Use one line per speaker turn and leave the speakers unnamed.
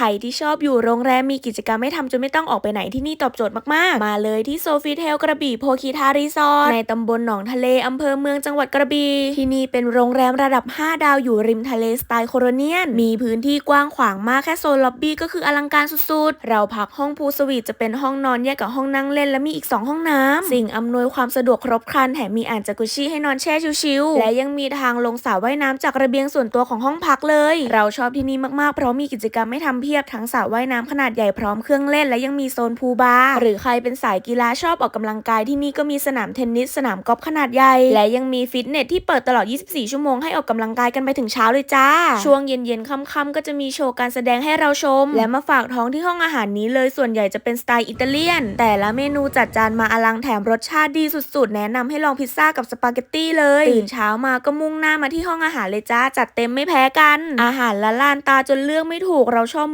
ใครที่ชอบอยู่โรงแรมมีกิจกรรมให้ทำจนไม่ต้องออกไปไหนที่นี่ตอบโจทย์มากๆ มาเลยที่โซฟีเทลกระบี่โพคีทารีสอร์ทในตำบลหนองทะเลอำเภอเมืองจังหวัดกระบี่ที่นี่เป็นโรงแรมระดับ 5 ดาวอยู่ริมทะเลสไตล์โคโรเนียน มีพื้นที่กว้างขวางมากแค่โซนล็อบบี้ก็คืออลังการสุดๆ เราพักห้องพูลสวีทจะเป็นห้องนอนแยกกับห้องนั่งเล่นและมีอีก 2 ห้องน้ำสิ่งอำนวยความสะดวกครบครันแถมมีอ่างจากุชิให้นอนแช่ชิลๆและยังมีทางลงสระว่ายน้ำจากระเบียงส่วนตัวของห้องพักเลย เราชอบที่นี่มากๆเพราะมีกิจกรรมให้ทำเพียบทั้งสระว่ายน้ำขนาดใหญ่พร้อมเครื่องเล่น และยังมีโซนพูลบาร์หรือใครเป็นสายกีฬาชอบออกกำลังกายที่นี่ก็มีสนามเทนนิสสนามกอล์ฟขนาดใหญ่ และยังมีฟิตเนสที่เปิดตลอด 24 ชั่วโมงให้ออกกำลังกายกันไปถึงเช้าเลยจ้า ช่วงเย็นๆค่ำๆก็จะมีโชว์การแสดงให้เราชม และมาฝากท้องที่ห้องอาหารนี้เลยส่วนใหญ่จะเป็นสไตล์อิตาเลียน แต่ละเมนูจัดจานมาอลังแถมรสชาติดีสุดๆ แนะนำให้ลองพิซซ่ากับสปาเกตตี้เลยตื่นเช้ามาก็มุ่งหน้ามาที่ห้องอาหารเลยจ้าจัดเต็มไม่แพ้กัน อาหารละลานตาจนเลือกไม่ถูกเราชอบ